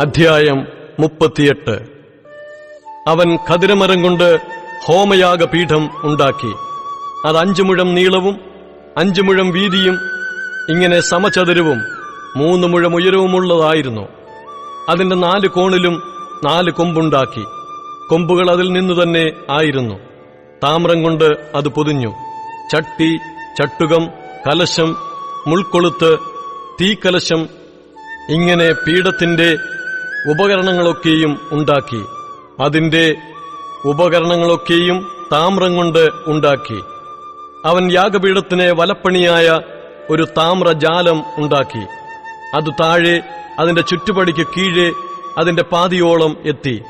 അധ്യായം മുപ്പത്തിയെട്ട്. അവൻ ഖതിരമരം കൊണ്ട് ഹോമയാഗപീഠം ഉണ്ടാക്കി. അത് അഞ്ചു മുഴം നീളവും അഞ്ചു മുഴം വീതിയും ഇങ്ങനെ സമചതുരവും മൂന്ന് മുഴം ഉയരവുമുള്ളതായിരുന്നു. അതിന്റെ നാല് കോണിലും നാല് കൊമ്പുണ്ടാക്കി. കൊമ്പുകൾ അതിൽ നിന്നു തന്നെ ആയിരുന്നു. താമ്രം കൊണ്ട് അത് പൊതിഞ്ഞു. ചട്ടി ചട്ടുകം കലശം മുൾക്കൊളുത്ത് തീക്കലശം ഇങ്ങനെ പീഠത്തിന്റെ ഉപകരണങ്ങളൊക്കെയും ഉണ്ടാക്കി. അതിന്റെ ഉപകരണങ്ങളൊക്കെയും താമ്രം കൊണ്ട് ഉണ്ടാക്കി. അവൻ യാഗപീഠത്തിന് വലപ്പണിയായ ഒരു താമ്രജാലം ഉണ്ടാക്കി. അത് താഴെ അതിന്റെ ചുറ്റുപടിക്ക് കീഴെ അതിന്റെ പാതിയോളം എത്തി.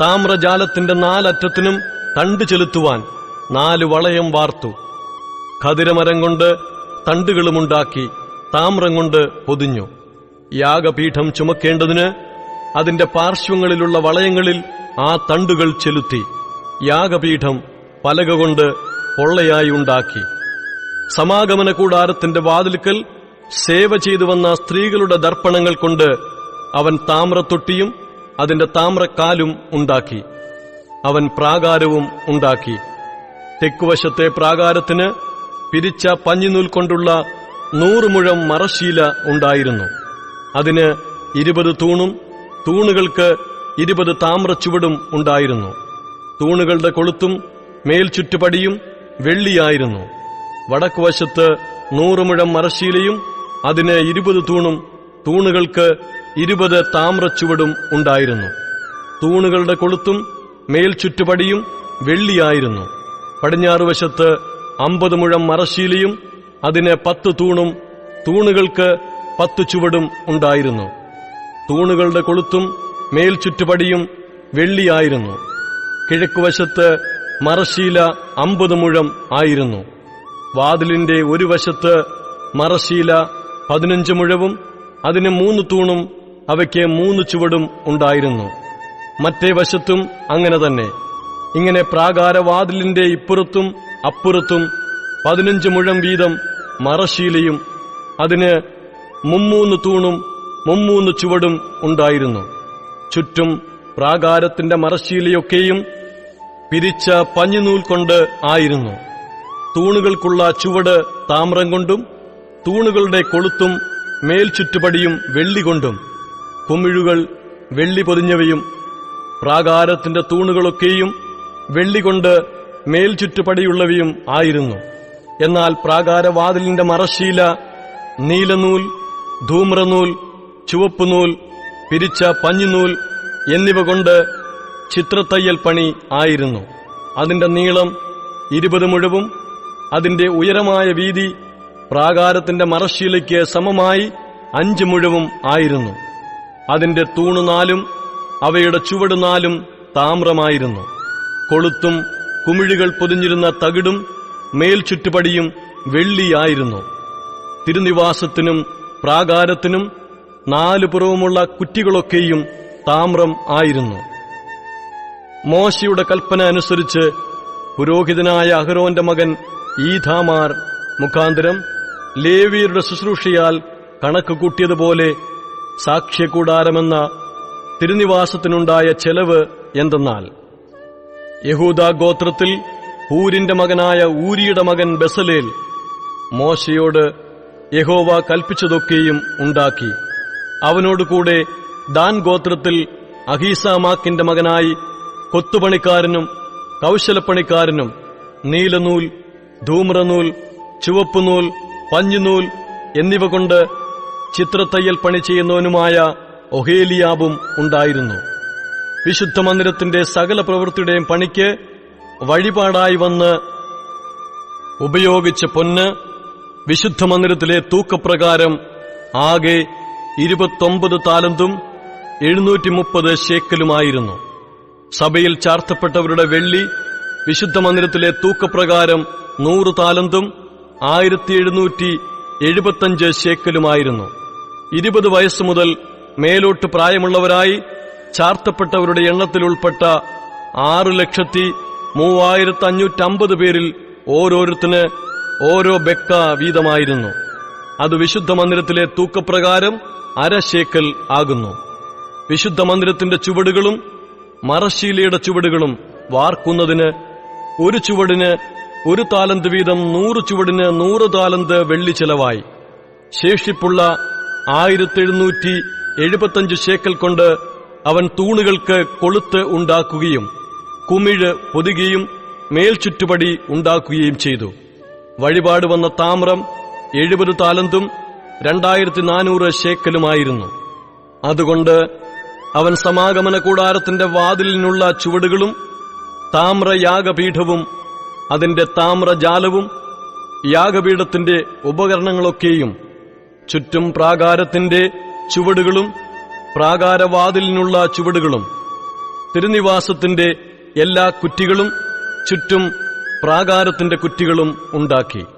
താമ്രജാലത്തിന്റെ നാലറ്റത്തിനും തണ്ട് ചെലുത്തുവാൻ നാല് വളയം വാർത്തു. ഖതിരമരം കൊണ്ട് തണ്ടുകളുമുണ്ടാക്കി താമ്രം കൊണ്ട് പൊതിഞ്ഞു. യാഗപീഠം ചുമക്കേണ്ടതിന് അതിന്റെ പാർശ്വങ്ങളിലുള്ള വളയങ്ങളിൽ ആ തണ്ടുകൾ ചെലുത്തി. യാഗപീഠം പലക കൊണ്ട് പൊള്ളയായി ഉണ്ടാക്കി. സമാഗമന കൂടാരത്തിന്റെ വാതിൽക്കൽ സേവ ചെയ്തു വന്ന സ്ത്രീകളുടെ ദർപ്പണങ്ങൾ കൊണ്ട് അവൻ താമ്രത്തൊട്ടിയും അതിന്റെ താമ്രക്കാലും ഉണ്ടാക്കി. അവൻ പ്രാകാരവും ഉണ്ടാക്കി. തെക്കുവശത്തെ പ്രാകാരത്തിന് പിരിച്ച പഞ്ഞിനൂൽ കൊണ്ടുള്ള നൂറ് മുഴം മറശീല ഉണ്ടായിരുന്നു. അതിന് ഇരുപത് തൂണും തൂണുകൾക്ക് ഇരുപത് താമ്രച്ചുവടും ഉണ്ടായിരുന്നു. തൂണുകളുടെ കൊളുത്തും മേൽചുറ്റുപടിയും വെള്ളിയായിരുന്നു. വടക്കുവശത്ത് നൂറുമുഴം മറശീലയും അതിന് ഇരുപത് തൂണും തൂണുകൾക്ക് ഇരുപത് താമ്രച്ചുവടും ഉണ്ടായിരുന്നു. തൂണുകളുടെ കൊളുത്തും മേൽചുറ്റുപടിയും വെള്ളിയായിരുന്നു. പടിഞ്ഞാറുവശത്ത് അമ്പത് മുഴം മറശീലയും അതിന് പത്ത് തൂണും തൂണുകൾക്ക് പത്ത് ചുവടും ഉണ്ടായിരുന്നു. തൂണുകളുടെ കൊളുത്തും മേൽചുറ്റുപടിയും വെള്ളിയായിരുന്നു. കിഴക്കുവശത്ത് മറശീല അമ്പത് മുഴം ആയിരുന്നു. വാതിലിന്റെ ഒരു വശത്ത് മറശീല പതിനഞ്ച് മുഴവും അതിന് മൂന്ന് തൂണും അവയ്ക്ക് മൂന്ന് ചുവടും ഉണ്ടായിരുന്നു. മറ്റേ വശത്തും അങ്ങനെ തന്നെ. ഇങ്ങനെ പ്രാകാരവാതിലിന്റെ ഇപ്പുറത്തും അപ്പുറത്തും പതിനഞ്ച് മുഴം വീതം മറശീലയും അതിന് മുമ്മൂന്ന് തൂണും മുമ്മൂന്ന് ചുവടും ഉണ്ടായിരുന്നു. ചുറ്റും പ്രാകാരത്തിന്റെ മറശീലയൊക്കെയും പിരിച്ച പഞ്ഞിനൂൽ കൊണ്ട് ആയിരുന്നു. തൂണുകൾക്കുള്ള ചുവട് താമ്രം കൊണ്ടും തൂണുകളുടെ കൊളുത്തും മേൽചുറ്റുപടിയും വെള്ളി കൊണ്ടും കുമിഴുകൾ വെള്ളി പൊതിഞ്ഞവയും പ്രാകാരത്തിന്റെ തൂണുകളൊക്കെയും വെള്ളി കൊണ്ട് മേൽചുറ്റുപടിയുള്ളവയും ആയിരുന്നു. എന്നാൽ പ്രാകാരവാതിലിന്റെ മറശീല നീലനൂൽ ധൂമ്രനൂൽ ചുവപ്പുനൂൽ പിരിച്ച പഞ്ഞുനൂൽ എന്നിവ കൊണ്ട് ചിത്രത്തയ്യൽ പണി ആയിരുന്നു. അതിന്റെ നീളം ഇരുപത് മുഴവും അതിന്റെ ഉയരമായ വീതി പ്രാകാരത്തിന്റെ മറശീലയ്ക്ക് സമമായി അഞ്ച് മുഴവും ആയിരുന്നു. അതിന്റെ തൂണു നാലും അവയുടെ ചുവട് നാലും താമ്രമായിരുന്നു. കൊളുത്തും കുമിഴുകൾ പൊതിഞ്ഞിരുന്ന തകിടും മേൽചുറ്റുപടിയും വെള്ളിയായിരുന്നു. തിരുനിവാസത്തിനും പ്രാകാരത്തിനും നാലു പുറവുമുള്ള കുറ്റികളൊക്കെയും താമ്രം ആയിരുന്നു. മോശയുടെ കൽപ്പന അനുസരിച്ച് പുരോഹിതനായ അഹരോന്റെ മകൻ ഈധാമാർ മുഖാന്തരം ലേവിയരുടെ ശുശ്രൂഷയാൽ കണക്ക് കൂട്ടിയതുപോലെ സാക്ഷ്യകൂടാരമെന്ന തിരുനിവാസത്തിനുണ്ടായ ചെലവ് എന്തെന്നാൽ യഹൂദ ഗോത്രത്തിൽ ഹൂരിന്റെ മകനായ ഊരിയുടെ മകൻ ബസലേൽ മോശയോട് യഹോവ കൽപ്പിച്ചതൊക്കെയും ഉണ്ടാക്കി. അവനോടുകൂടെ ദാൻ ഗോത്രത്തിൽ അഹീസാമാക്കിന്റെ മകനായി കൊത്തുപണിക്കാരനും കൗശലപ്പണിക്കാരനും നീലനൂൽ ധൂമ്രനൂൽ ചുവപ്പുനൂൽ പഞ്ഞുനൂൽ എന്നിവ കൊണ്ട് ചിത്രത്തയ്യൽ പണി ചെയ്യുന്നവനുമായ ഒഹേലിയാബും ഉണ്ടായിരുന്നു. വിശുദ്ധ മന്ദിരത്തിന്റെ സകല പ്രവൃത്തിയുടെയും പണിക്ക് വഴിപാടായി വന്ന് ഉപയോഗിച്ച പൊന്ന് വിശുദ്ധ മന്ദിരത്തിലെ തൂക്കപ്രകാരം ആകെ ഇരുപത്തൊമ്പത് താലന്തും എഴുന്നൂറ്റി മുപ്പത് ഷേക്കലുമായിരുന്നു സഭയിൽ ചാർത്തപ്പെട്ടവരുടെ വെള്ളി വിശുദ്ധ മന്ദിരത്തിലെ തൂക്കപ്രകാരം നൂറ് താലന്തും ആയിരത്തി എഴുന്നൂറ്റി എഴുപത്തഞ്ച് ഷേക്കലുമായിരുന്നു ഇരുപത് വയസ്സ് മുതൽ മേലോട്ട് പ്രായമുള്ളവരായി ചാർത്തപ്പെട്ടവരുടെ എണ്ണത്തിൽ ഉൾപ്പെട്ട ആറ് ലക്ഷത്തി മൂവായിരത്തി അഞ്ഞൂറ്റമ്പത് പേരിൽ ഓരോരുത്തന് ഓരോ ബെക്ക വീതമായിരുന്നു. അത് വിശുദ്ധ മന്ദിരത്തിലെ തൂക്കപ്രകാരം അരശേക്കൽ ആകുന്നു. വിശുദ്ധ മന്ദിരത്തിന്റെ ചുവടുകളും മറശീലയുടെ ചുവടുകളും വാർക്കുന്നതിന് ഒരു ചുവടിന് ഒരു താലന്ത് വീതം നൂറ് ചുവടിന് നൂറ് താലന്ത് വെള്ളി ചെലവായി. ശേഷിപ്പുള്ള ആയിരത്തി എഴുന്നൂറ്റി എഴുപത്തഞ്ച് ശേക്കൽ കൊണ്ട് അവൻ തൂണുകൾക്ക് കൊളുത്ത് ഉണ്ടാക്കുകയും കുമിഴ് പൊതുകയും മേൽചുറ്റുപടി ഉണ്ടാക്കുകയും ചെയ്തു. വഴിപാട് വന്ന താമ്രം എഴുപത് താലന്തും രണ്ടായിരത്തി നാനൂറ് ശേക്കലുമായിരുന്നു. അതുകൊണ്ട് അവൻ സമാഗമന കൂടാരത്തിന്റെ വാതിലിനുള്ള ചുവടുകളും താമ്രയാഗപീഠവും അതിന്റെ താമ്രജാലവും യാഗപീഠത്തിന്റെ ഉപകരണങ്ങളൊക്കെയും ചുറ്റും പ്രാകാരത്തിന്റെ ചുവടുകളും പ്രാകാരവാതിലിനുള്ള ചുവടുകളും തിരുനിവാസത്തിന്റെ എല്ലാ കുറ്റികളും ചുറ്റും പ്രാകാരത്തിന്റെ കുറ്റികളും ഉണ്ടാക്കി.